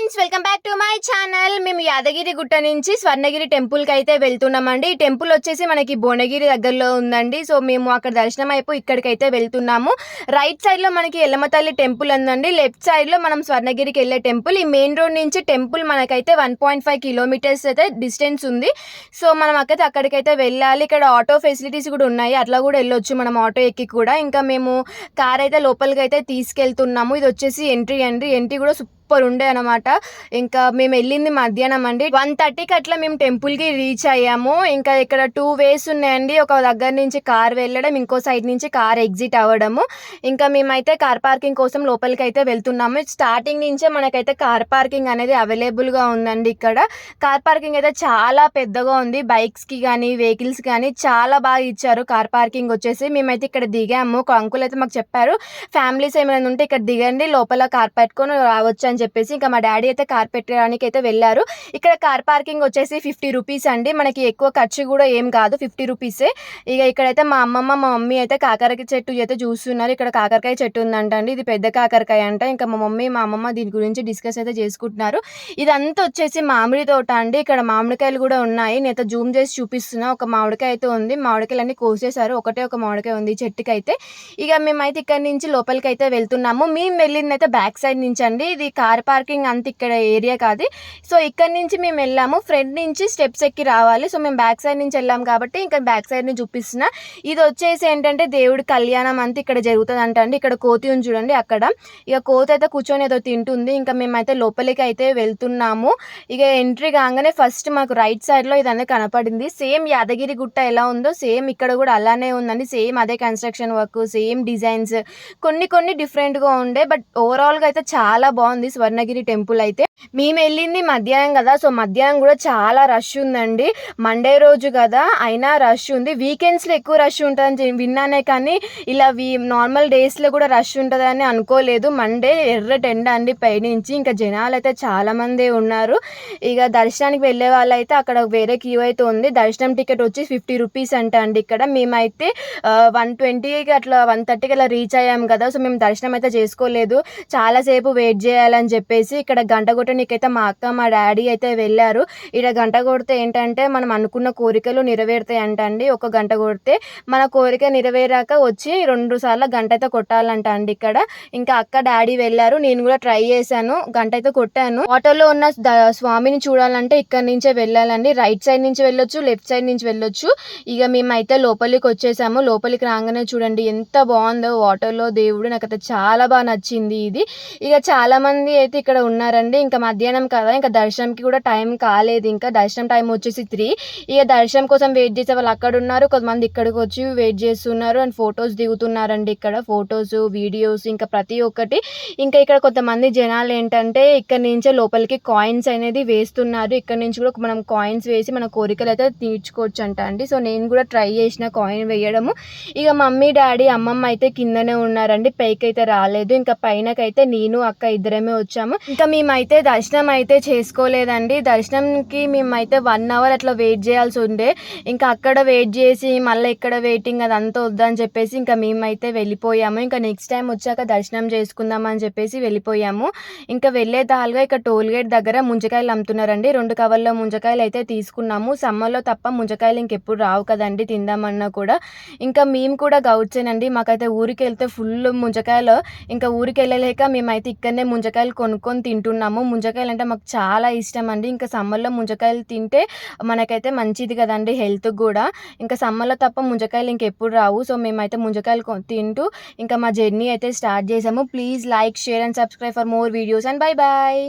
Friends welcome back to my channel. మేము యాదగిరి గుట్ట నుంచి స్వర్ణగిరి టెంపుల్కి అయితే వెళ్తున్నామండి. ఈ టెంపుల్ వచ్చేసి మనకి భువనగిరి దగ్గరలో ఉందండి. సో మేము అక్కడ దర్శనం అయిపోయి ఇక్కడికైతే వెళ్తున్నాము. రైట్ సైడ్లో మనకి ఎల్లమతల్లి టెంపుల్ ఉందండి. లెఫ్ట్ సైడ్లో మనం స్వర్ణగిరికి వెళ్ళే టెంపుల్. ఈ మెయిన్ రోడ్ నుంచి టెంపుల్ మనకైతే వన్ పాయింట్ ఫైవ్ కిలోమీటర్స్ అయితే డిస్టెన్స్ ఉంది. సో మనం అక్కడైతే అక్కడికైతే వెళ్ళాలి. ఇక్కడ ఆటో ఫెసిలిటీస్ కూడా ఉన్నాయి. అట్లా కూడా వెళ్ళొచ్చు మనం ఆటో ఎక్కి కూడా. ఇంకా మేము కార్ అయితే లోపలికి అయితే తీసుకెళ్తున్నాము. ఇది వచ్చేసి ఎంట్రీ అండి. ఎంట్రీ కూడా సూపర్ సూపర్ ఉండే అనమాట ఇంకా మేము వెళ్ళింది మధ్యాహ్నం అండి. వన్ థర్టీకి అట్లా మేము టెంపుల్కి రీచ్ అయ్యాము. ఇంకా ఇక్కడ టూ వేస్ ఉన్నాయండి. ఒక దగ్గర నుంచి కార్ వెళ్ళడం ఇంకో సైడ్ నుంచి కార్ ఎగ్జిట్ అవ్వడము. ఇంకా మేమైతే కార్ పార్కింగ్ కోసం లోపలికి అయితే వెళ్తున్నాము. స్టార్టింగ్ నుంచే మనకైతే కార్ పార్కింగ్ అనేది అవైలబుల్గా ఉందండి ఇక్కడ. కార్ పార్కింగ్ అయితే చాలా పెద్దగా ఉంది. బైక్స్కి కానీ వెహికల్స్ కానీ చాలా బాగా ఇచ్చారు. కార్ పార్కింగ్ వచ్చేసి మేమైతే ఇక్కడ దిగాము. ఒక అంకుల్ అయితే మాకు చెప్పారు ఫ్యామిలీస్ ఏమైనా ఉంటే ఇక్కడ దిగండి. లోపల కార్ పెట్టుకొని రావచ్చు అని చెప్పేసి ఇంకా మా డాడీ అయితే కార్ పెట్టడానికి అయితే వెళ్ళారు. ఇక్కడ కార్ పార్కింగ్ వచ్చేసి ఫిఫ్టీ రూపీస్ అండి. మనకి ఎక్కువ ఖర్చు కూడా ఏం కాదు. ఫిఫ్టీ రూపీసే. ఇక ఇక్కడైతే మా అమ్మమ్మ మా మమ్మీ అయితే కాకరకాయ చెట్టు అయితే చూస్తున్నారు. ఇక్కడ కాకరకాయ చెట్టు ఉందంట అండి ఇది పెద్ద కాకరకాయ అంట. ఇంకా మా మమ్మీ మా అమ్మమ్మ దీని గురించి డిస్కస్ అయితే చేసుకుంటున్నారు. ఇదంతా వచ్చేసి మామిడి తోట అండి. ఇక్కడ మామిడికాయలు కూడా ఉన్నాయి. నేనైతే జూమ్ చేసి చూపిస్తున్నా. ఒక మామిడికాయ అయితే ఉంది. మామిడికాయలు అన్ని కోసేశారు. ఒకటే ఒక మామిడికాయ ఉంది చెట్టుకి అయితే ఇక మేమైతే ఇక్కడ నుంచి లోపలికి అయితే వెళ్తున్నాము. మేము వెళ్ళింది అయితే బ్యాక్ సైడ్ నుంచి అండి ఇది కార్ కార్ పార్కింగ్ అంత ఇక్కడ ఏరియా కాదు. సో ఇక్కడ నుంచి మేము వెళ్ళాము. ఫ్రంట్ నుంచి స్టెప్స్ ఎక్కి రావాలి. సో మేము బ్యాక్ సైడ్ నుంచి వెళ్ళాము కాబట్టి ఇంకా బ్యాక్ సైడ్ నుంచి చూపిస్తున్నా. ఇది వచ్చేసి ఏంటంటే దేవుడి కళ్యాణం అంతా ఇక్కడ జరుగుతుంది అంట అండి. ఇక్కడ కోతి ఉంది చూడండి అక్కడ. ఇక కోతి అయితే కూర్చొని ఏదో తింటుంది. ఇంకా మేమైతే లోపలికి అయితే వెళ్తున్నాము. ఇక ఎంట్రీ కాగానే ఫస్ట్ మాకు రైట్ సైడ్లో ఇదన్నీ కనపడింది. సేమ్ యాదగిరి గుట్ట ఎలా ఉందో సేమ్ ఇక్కడ కూడా అలానే ఉందండి. సేమ్ అదే కన్స్ట్రక్షన్ వర్క్ సేమ్ డిజైన్స్. కొన్ని కొన్ని డిఫరెంట్గా ఉండే బట్ ఓవరాల్గా అయితే చాలా బాగుంది. స్వర్ణగిరి టెంపుల్ అయితే మేము వెళ్ళింది మధ్యాహ్నం కదా. సో మధ్యాహ్నం కూడా చాలా రష్ ఉందండి. మండే రోజు కదా అయినా రష్ ఉంది. వీకెండ్స్లో ఎక్కువ రష్ ఉంటుందని విన్నానే కానీ ఇలా వీ నార్మల్ డేస్లో కూడా రష్ ఉంటుందని అనుకోలేదు. మండే ఎర్ర టెండ అండి పైనుంచి. ఇంకా జనాలు అయితే చాలామంది ఉన్నారు. ఇక దర్శనానికి వెళ్ళే వాళ్ళైతే అక్కడ వేరే క్యూ అయితే ఉంది. దర్శనం టికెట్ వచ్చి ఫిఫ్టీ రూపీస్ అంట అండి ఇక్కడ. మేమైతే వన్ ట్వంటీకి అట్లా వన్ థర్టీకి అలా రీచ్ అయ్యాం కదా. సో మేము దర్శనం అయితే చేసుకోలేదు. చాలాసేపు వెయిట్ చేయాలని అని చెప్పేసి ఇక్కడ గంట కొట్టడానికైతే మా అక్క మా డాడీ అయితే వెళ్ళారు. ఇక్కడ గంట కొడితే ఏంటంటే మనం అనుకున్న కోరికలు నెరవేరుతాయి అంట అండి ఒక గంట కొడితే మన కోరిక నెరవేరాక వచ్చి రెండు సార్లు గంట అయితే కొట్టాలంట అండి ఇక్కడ. ఇంకా అక్క డాడీ వెళ్ళారు. నేను కూడా ట్రై చేశాను. గంట అయితే కొట్టాను. ఆటోలో ఉన్న స్వామిని చూడాలంటే ఇక్కడ నుంచే వెళ్ళాలండి. రైట్ సైడ్ నుంచి వెళ్ళొచ్చు లెఫ్ట్ సైడ్ నుంచి వెళ్ళొచ్చు. ఇక మేమైతే లోపలికి వచ్చేసాము. లోపలికి రాగానే చూడండి ఎంత బాగుందో వాటర్లో దేవుడు. నాకైతే చాలా బాగా నచ్చింది ఇది. ఇక చాలామంది మంది అయితే ఇక్కడ ఉన్నారండి. ఇంకా మధ్యాహ్నం కదా ఇంకా దర్శనంకి కూడా టైం కాలేదు. ఇంకా దర్శనం టైం వచ్చేసి త్రీ. ఇక దర్శనం కోసం వెయిట్ చేసే వాళ్ళు అక్కడ ఉన్నారు. కొంతమంది ఇక్కడికి వచ్చి వెయిట్ చేస్తున్నారు అండ్ ఫొటోస్ దిగుతున్నారండి ఇక్కడ. ఫొటోస్ వీడియోస్ ఇంకా ప్రతి ఒక్కటి. ఇంకా ఇక్కడ కొంతమంది జనాలు ఏంటంటే ఇక్కడ నుంచే లోపలికి కాయిన్స్ అనేది వేస్తున్నారు. ఇక్కడ నుంచి కూడా మనం కాయిన్స్ వేసి మన కోరికలు అయితే తీర్చుకోవచ్చు అంట అండి. సో నేను కూడా ట్రై చేసిన కాయిన్ వేయడము. ఇక మమ్మీ డాడీ అమ్మమ్మ అయితే కిందనే ఉన్నారండి. పైకి అయితే రాలేదు. ఇంకా పైనకైతే నేను అక్క ఇద్దరమే వచ్చాము. ఇంకా మేమైతే దర్శనం అయితే చేసుకోలేదండి. దర్శనంకి మేమైతే వన్ అవర్ అట్లా వెయిట్ చేయాల్సి ఉండే. ఇంకా అక్కడ వెయిట్ చేసి మళ్ళీ ఇక్కడ వెయిటింగ్ అదంతా వద్దని చెప్పేసి ఇంకా మేమైతే వెళ్ళిపోయాము. ఇంకా నెక్స్ట్ టైం వచ్చాక దర్శనం చేసుకుందాం అని చెప్పేసి వెళ్ళిపోయాము. ఇంకా వెళ్ళే దాల్గా ఇక్కడ టోల్ గేట్ దగ్గర ముంజకాయలు అమ్ముతున్నారండి. రెండు కవర్ల ముంజకాయలు అయితే తీసుకున్నాము. సమ్మర్లో తప్ప ముంజకాయలు ఇంకెప్పుడు రావు కదండి. తిందామన్నా కూడా. ఇంకా మేము కూడా గౌడ్చేనండి మాకైతే ఊరికి వెళ్తే ఫుల్ ముంజకాయలు. ఇంకా ఊరికి వెళ్ళలేక మేమైతే ఇక్కడనే ముంజకాయలు కొనుక్కొని తింటున్నాము. ముంజకాయలు అంటే మాకు చాలా ఇష్టం అండి. ఇంకా సమ్మర్లో ముంజకాయలు తింటే మనకైతే మంచిది కదండి హెల్త్ కూడా. ఇంకా సమ్మర్లో తప్ప ముంజకాయలు ఇంకెప్పుడు రావు. సో మేమైతే ముంజకాయలు కొ- తింటూ ఇంకా మా జర్నీ అయితే స్టార్ట్ చేసాము. Please like share and subscribe for more videos and bye bye